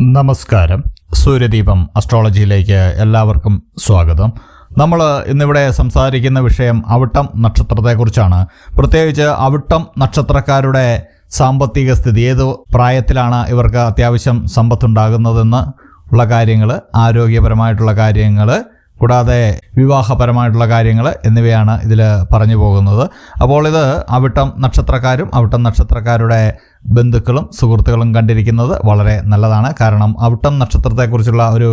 നമസ്കാരം. സൂര്യദീപം അസ്ട്രോളജിയിലേക്ക് എല്ലാവർക്കും സ്വാഗതം. നമ്മൾ ഇന്നിവിടെ സംസാരിക്കുന്ന വിഷയം അവിട്ടം നക്ഷത്രത്തെക്കുറിച്ചാണ്. പ്രത്യേകിച്ച് അവിട്ടം നക്ഷത്രക്കാരുടെ സാമ്പത്തിക സ്ഥിതി ഏത് പ്രായത്തിലാണ് ഇവർക്ക് അത്യാവശ്യം സമ്പത്തുണ്ടാകുന്നതെന്ന് ഉള്ള കാര്യങ്ങൾ ആരോഗ്യപരമായിട്ടുള്ള കാര്യങ്ങൾ കൂടാതെ വിവാഹപരമായിട്ടുള്ള കാര്യങ്ങൾ എന്നിവയാണ് ഇതിൽ പറഞ്ഞു പോകുന്നത്. അപ്പോൾ ഇത് അവിട്ടം നക്ഷത്രക്കാരും അവിട്ടം നക്ഷത്രക്കാരുടെ ബന്ധുക്കളും സുഹൃത്തുക്കളും കണ്ടിരിക്കുന്നത് വളരെ നല്ലതാണ്. കാരണം അവിട്ടം നക്ഷത്രത്തെക്കുറിച്ചുള്ള ഒരു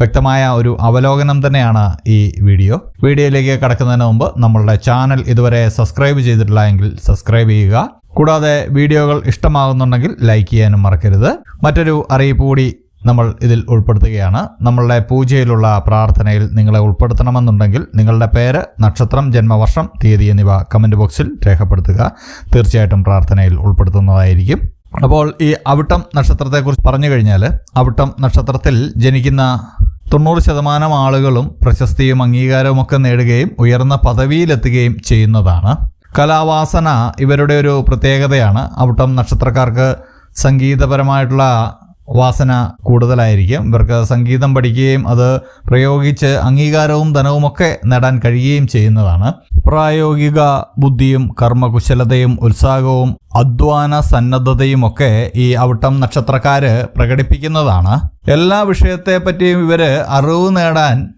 വ്യക്തമായ ഒരു അവലോകനം തന്നെയാണ് ഈ വീഡിയോ. വീഡിയോയിലേക്ക് കടക്കുന്നതിന് മുമ്പ് നമ്മളുടെ ചാനൽ ഇതുവരെ സബ്സ്ക്രൈബ് ചെയ്തിട്ടില്ല എങ്കിൽ സബ്സ്ക്രൈബ് ചെയ്യുക. കൂടാതെ വീഡിയോകൾ ഇഷ്ടമാകുന്നുണ്ടെങ്കിൽ ലൈക്ക് ചെയ്യാനും മറക്കരുത്. മറ്റൊരു അറിയിപ്പ് കൂടി നമ്മൾ ഇതിൽ ഉൾപ്പെടുത്തുകയാണ്. നമ്മളുടെ പൂജയിലുള്ള പ്രാർത്ഥനയിൽ നിങ്ങളെ ഉൾപ്പെടുത്തണമെന്നുണ്ടെങ്കിൽ നിങ്ങളുടെ പേര് നക്ഷത്രം ജന്മവർഷം തീയതി എന്നിവ കമന്റ് ബോക്സിൽ രേഖപ്പെടുത്തുക. തീർച്ചയായിട്ടും പ്രാർത്ഥനയിൽ ഉൾപ്പെടുത്തുന്നതായിരിക്കും. അപ്പോൾ ഈ അവിട്ടം നക്ഷത്രത്തെക്കുറിച്ച് പറഞ്ഞു കഴിഞ്ഞാൽ അവിട്ടം നക്ഷത്രത്തിൽ ജനിക്കുന്ന തൊണ്ണൂറ് ശതമാനം ആളുകളും പ്രശസ്തിയും അംഗീകാരവും ഒക്കെ നേടുകയും ഉയർന്ന പദവിയിലെത്തുകയും ചെയ്യുന്നതാണ്. കലാവാസന ഇവരുടെ ഒരു പ്രത്യേകതയാണ്. അവിട്ടം നക്ഷത്രക്കാർക്ക് സംഗീതപരമായിട്ടുള്ള വാസന കൂടുതലായിരിക്കും. ഇവർക്ക് സംഗീതം പഠിക്കുകയും അത് പ്രയോഗിച്ച് അംഗീകാരവും ധനവുമൊക്കെ നേടാൻ കഴിയുകയും ചെയ്യുന്നതാണ്. പ്രായോഗിക ബുദ്ധിയും കർമ്മകുശലതയും ഉത്സാഹവും അധ്വാന സന്നദ്ധതയും ഒക്കെ ഈ അവിട്ടം നക്ഷത്രക്കാര് പ്രകടിപ്പിക്കുന്നതാണ്. എല്ലാ വിഷയത്തെ പറ്റിയും ഇവർ അറിവ് നേടാൻ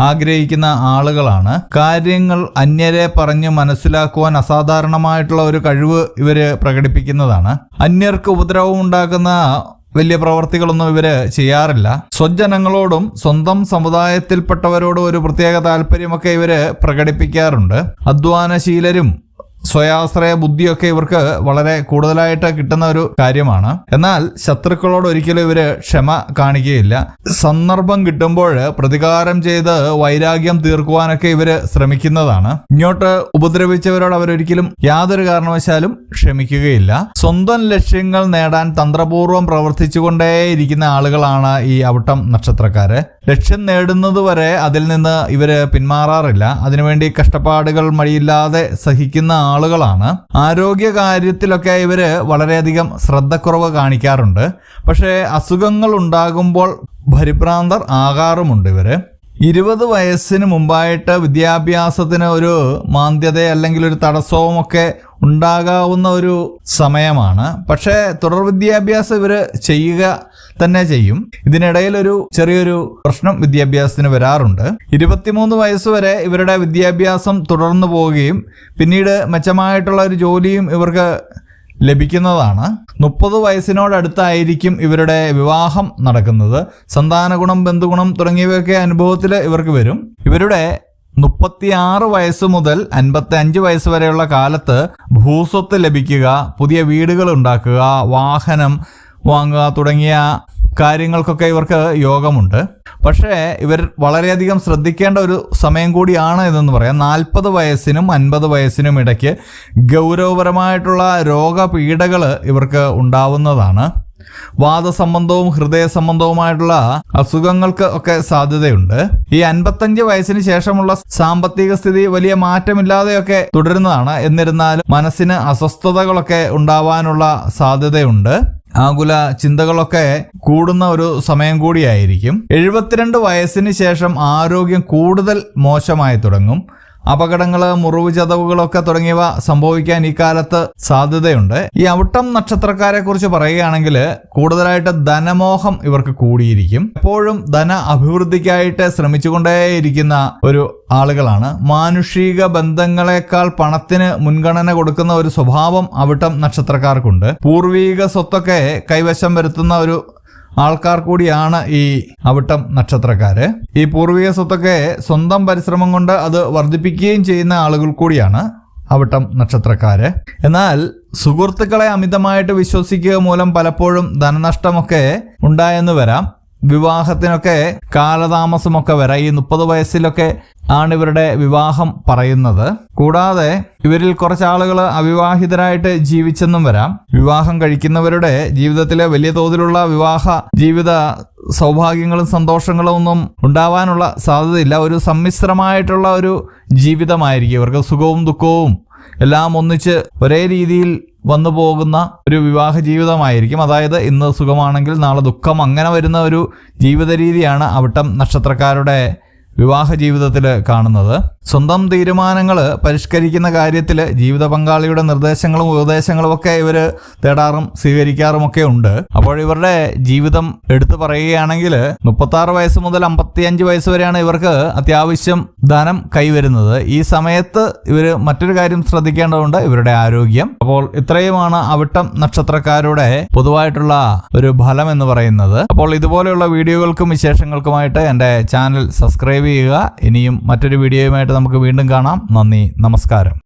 ആഗ്രഹിക്കുന്ന ആളുകളാണ്. കാര്യങ്ങൾ അന്യരെ പറഞ്ഞ് മനസ്സിലാക്കുവാൻ അസാധാരണമായിട്ടുള്ള ഒരു കഴിവ് ഇവർ പ്രകടിപ്പിക്കുന്നതാണ്. അന്യർക്ക് ഉപദ്രവം ഉണ്ടാക്കുന്ന വലിയ പ്രവർത്തികളൊന്നും ഇവർ ചെയ്യാറില്ല. സ്വജനങ്ങളോടും സ്വന്തം സമുദായത്തിൽപ്പെട്ടവരോടും ഒരു പ്രത്യേക താല്പര്യമൊക്കെ ഇവർ പ്രകടിപ്പിക്കാറുണ്ട്. അധ്വാനശീലരും സ്വയാശ്രയ ബുദ്ധിയൊക്കെ ഇവർക്ക് വളരെ കൂടുതലായിട്ട് കിട്ടുന്ന ഒരു കാര്യമാണ്. എന്നാൽ ശത്രുക്കളോട് ഒരിക്കലും ഇവർ ക്ഷമ കാണിക്കുകയില്ല. സന്ദർഭം കിട്ടുമ്പോൾ പ്രതികാരം ചെയ്ത് വൈരാഗ്യം തീർക്കുവാനൊക്കെ ഇവർ ശ്രമിക്കുന്നതാണ്. ഇങ്ങോട്ട് ഉപദ്രവിച്ചവരോട് അവരൊരിക്കലും യാതൊരു കാരണവശാലും ക്ഷമിക്കുകയില്ല. സ്വന്തം ലക്ഷ്യങ്ങൾ നേടാൻ തന്ത്രപൂർവം പ്രവർത്തിച്ചുകൊണ്ടേയിരിക്കുന്ന ആളുകളാണ് ഈ അവിട്ടം നക്ഷത്രക്കാര്. ലക്ഷ്യം നേടുന്നതുവരെ അതിൽ നിന്ന് ഇവർ പിന്മാറാറില്ല. അതിനുവേണ്ടി കഷ്ടപ്പാടുകൾ മടിയില്ലാതെ സഹിക്കുന്ന ആളുകളാണ്. ആരോഗ്യ കാര്യത്തിലൊക്കെ ഇവർ വളരെയധികം ശ്രദ്ധക്കുറവ് കാണിക്കാറുണ്ട്. പക്ഷേ അസുഖങ്ങൾ ഉണ്ടാകുമ്പോൾ പരിഭ്രാന്തർ ആകാറുമുണ്ട് ഇവർ. ഇരുപത് വയസ്സിന് മുമ്പായിട്ട് വിദ്യാഭ്യാസത്തിന് ഒരു മാന്ദ്യത അല്ലെങ്കിൽ ഒരു തടസ്സവുമൊക്കെ ഉണ്ടാകാവുന്ന ഒരു സമയമാണ്. പക്ഷേ തുടർ വിദ്യാഭ്യാസം ഇവർ ചെയ്യുക തന്നെ ചെയ്യും. ഇതിനിടയിൽ ഒരു ചെറിയൊരു പ്രശ്നം വിദ്യാഭ്യാസത്തിന് വരാറുണ്ട്. ഇരുപത്തിമൂന്ന് വയസ്സ് വരെ ഇവരുടെ വിദ്യാഭ്യാസം തുടർന്നു പോവുകയും പിന്നീട് മെച്ചമായിട്ടുള്ള ഒരു ജോലിയും ഇവർക്ക് ലഭിക്കുന്നതാണ്. മുപ്പത് വയസ്സിനോടടുത്തായിരിക്കും ഇവരുടെ വിവാഹം നടക്കുന്നത്. സന്താനഗുണം ബന്ധുഗുണം തുടങ്ങിയവയൊക്കെ അനുഭവത്തിൽ ഇവർക്ക് വരും. ഇവരുടെ മുപ്പത്തിയാറ് വയസ്സ് മുതൽ അൻപത്തി അഞ്ച് വയസ്സ് വരെയുള്ള കാലത്ത് ഭൂസ്വത്ത് ലഭിക്കുക പുതിയ വീടുകൾ ഉണ്ടാക്കുക വാഹനം വാങ്ങുക തുടങ്ങിയ കാര്യങ്ങൾക്കൊക്കെ ഇവർക്ക് യോഗമുണ്ട്. പക്ഷേ ഇവർ വളരെയധികം ശ്രദ്ധിക്കേണ്ട ഒരു സമയം കൂടിയാണ് ഇതെന്ന് പറയാം. നാൽപ്പത് വയസ്സിനും അൻപത് വയസ്സിനും ഇടയ്ക്ക് ഗൗരവപരമായിട്ടുള്ള രോഗപീഠകൾ ഇവർക്ക് ഉണ്ടാവുന്നതാണ്. വാദസംബന്ധവും ഹൃദയ സംബന്ധവുമായിട്ടുള്ള അസുഖങ്ങൾക്ക് ഒക്കെ സാധ്യതയുണ്ട്. ഈ അൻപത്തഞ്ച് വയസ്സിന് ശേഷമുള്ള സാമ്പത്തിക സ്ഥിതി വലിയ മാറ്റമില്ലാതെയൊക്കെ തുടരുന്നതാണ്. എന്നിരുന്നാലും മനസ്സിന് അസ്വസ്ഥതകളൊക്കെ ഉണ്ടാവാനുള്ള സാധ്യതയുണ്ട്. ആകുല ചിന്തകളൊക്കെ കൂടുന്ന ഒരു സമയം കൂടിയായിരിക്കും. എഴുപത്തിരണ്ട് വയസ്സിന് ശേഷം ആരോഗ്യം കൂടുതൽ മോശമായി തുടങ്ങും. അപകടങ്ങൾ മുറിവ് ചതവുകളൊക്കെ തുടങ്ങിയവ സംഭവിക്കാൻ ഈ കാലത്ത് സാധ്യതയുണ്ട്. ഈ ഔട്ടം നക്ഷത്രക്കാരെ കുറിച്ച് പറയുകയാണെങ്കിൽ കൂടുതലായിട്ട് ധനമോഹം ഇവർക്ക് കൂടിയിരിക്കും. എപ്പോഴും ധന അഭിവൃദ്ധിക്കായിട്ട് ശ്രമിച്ചുകൊണ്ടേയിരിക്കുന്ന ഒരു ആളുകളാണ്. മാനുഷിക ബന്ധങ്ങളെക്കാൾ പണത്തിന് മുൻഗണന കൊടുക്കുന്ന ഒരു സ്വഭാവം അവിട്ടം നക്ഷത്രക്കാർക്കുണ്ട്. പൂർവീക സ്വത്തൊക്കെ കൈവശം വരുത്തുന്ന ഒരു ആൾക്കാർ കൂടിയാണ് ഈ അവിട്ടം നക്ഷത്രക്കാര്. ഈ പൂർവിക സ്വത്തൊക്കെ സ്വന്തം പരിശ്രമം കൊണ്ട് അത് വർദ്ധിപ്പിക്കുകയും ചെയ്യുന്ന ആളുകൾ കൂടിയാണ് അവിട്ടം നക്ഷത്രക്കാര്. എന്നാൽ സുഹൃത്തുക്കളെ അമിതമായിട്ട് വിശ്വസിക്കുക മൂലം പലപ്പോഴും ധനനഷ്ടമൊക്കെ ഉണ്ടായെന്ന് വരാം. വിവാഹത്തിനൊക്കെ കാലതാമസമൊക്കെ വരാം. ഈ മുപ്പത് വയസ്സിലൊക്കെ ആണ് ഇവരുടെ വിവാഹം പറയുന്നത്. കൂടാതെ ഇവരിൽ കുറച്ചാളുകൾ അവിവാഹിതരായിട്ട് ജീവിച്ചെന്നും വരാം. വിവാഹം കഴിക്കുന്നവരുടെ ജീവിതത്തിലെ വലിയ തോതിലുള്ള വിവാഹ ജീവിത സൗഭാഗ്യങ്ങളും സന്തോഷങ്ങളും ഒന്നും ഉണ്ടാവാനുള്ള സാധ്യതയില്ല. ഒരു സമ്മിശ്രമായിട്ടുള്ള ഒരു ജീവിതമായിരിക്കും. ഇവർക്ക് സുഖവും ദുഃഖവും എല്ലാം ഒന്നിച്ച് ഒരേ രീതിയിൽ വന്നു പോകുന്ന ഒരു വിവാഹ ജീവിതമായിരിക്കും. അതായത് ഇന്ന് സുഖമാണെങ്കിൽ നാളെ ദുഃഖം അങ്ങനെ വരുന്ന ഒരു ജീവിത രീതിയാണ് അവിട്ടം നക്ഷത്രക്കാരുടെ വിവാഹ ജീവിതത്തിൽ കാണുന്നത്. സ്വന്തം തീരുമാനങ്ങൾ പരിഷ്കരിക്കുന്ന കാര്യത്തിൽ ജീവിത പങ്കാളിയുടെ നിർദ്ദേശങ്ങളും ഉപദേശങ്ങളും ഒക്കെ ഇവർ തേടാറും സ്വീകരിക്കാറുമൊക്കെ ഉണ്ട്. അപ്പോൾ ഇവരുടെ ജീവിതം എടുത്തു പറയുകയാണെങ്കിൽ മുപ്പത്തി ആറ് വയസ്സ് മുതൽ അമ്പത്തിയഞ്ച് വയസ്സ് വരെയാണ് ഇവർക്ക് അത്യാവശ്യം ധനം കൈവരുന്നത്. ഈ സമയത്ത് ഇവർ മറ്റൊരു കാര്യം ശ്രദ്ധിക്കേണ്ടതുണ്ട് ഇവരുടെ ആരോഗ്യം. അപ്പോൾ ഇത്രയുമാണ് അവിട്ടം നക്ഷത്രക്കാരുടെ പൊതുവായിട്ടുള്ള ഒരു ഫലം എന്ന് പറയുന്നത്. അപ്പോൾ ഇതുപോലെയുള്ള വീഡിയോകൾക്കും വിശേഷങ്ങൾക്കുമായിട്ട് എന്റെ ചാനൽ സബ്സ്ക്രൈബ് ചെയ്യുക. ഇനിയും മറ്റൊരു വീഡിയോയുമായിട്ട് നമുക്ക് വീണ്ടും കാണാം. നന്ദി. നമസ്കാരം.